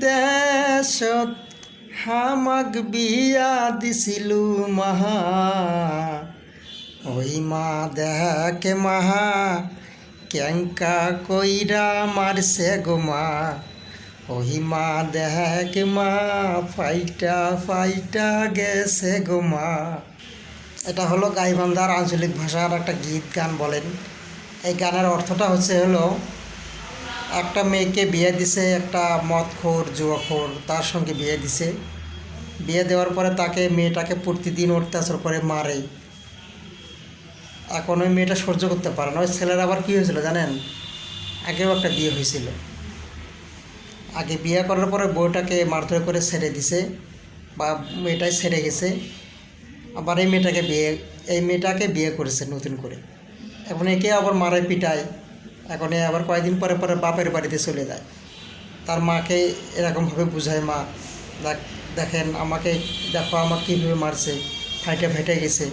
দেশত হামাক বিয়া দিছিলু মাহা। ওই মা দেখে মাহা, কেঙ্কা কইরা মারছে গো মা। ওই মা দেখ মা, ফাইটা ফাইটা গেছে গো মা। এটা হলো গাইবান্ধার আঞ্চলিক ভাষার একটা গীত গান বলেন। এই গানের অর্থটা হচ্ছে হলো একটা মেয়েকে বিয়ে দিছে, একটা মদখোর যুবখোর তার সঙ্গে বিয়ে দিছে। বিয়ে দেওয়ার পরে তাকে মেয়েটাকে প্রতিদিন অত্যাচার করে, মারে। এখন ওই মেয়েটা সহ্য করতে পারে না। ওই ছেলের আবার কী হয়েছিল জানেন? আগেও একটা বিয়ে হয়েছিল। আগে বিয়ে করার পরে বউটাকে মারধর করে ছেড়ে দিছে বা মেয়েটাই ছেড়ে গেছে। আবার এই মেয়েটাকে বিয়ে, এই মেয়েটাকে বিয়ে করেছে নতুন করে। এখন একে আবার মারায় পিটায়। এখন আবার কয়েকদিন পরে পরে বাপের বাড়িতে চলে যায়। তার মাকে এরকমভাবে বুঝায়, মা, দেখ, দেখেন, আমাকে দেখো আমাকে কীভাবে মারছে, ফাইটে ফাইটে গেছে।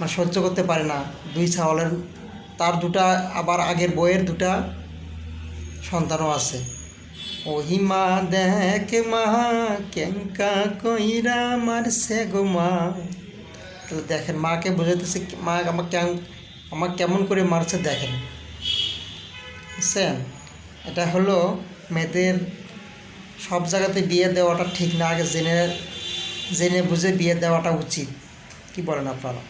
মা, সহ্য করতে পারে না। দুই ছাওয়ালের তার দুটা, আবার আগের বইয়ের দুটা সন্তানও আছে। ওহি মা, দেখ মা, কেঙ্কা কইরা মারছে গো মা। তাহলে দেখেন, মাকে বোঝাইতেছে মা, আমার কেমন আমার কেমন করে মারছে, দেখেন। বুঝছেন এটা হলো মেয়েদের সব জায়গাতে বিয়ে দেওয়াটা ঠিক না। আগে জেনে জেনে বুঝে বিয়ে দেওয়াটা উচিত। কি বলেন আপনারা?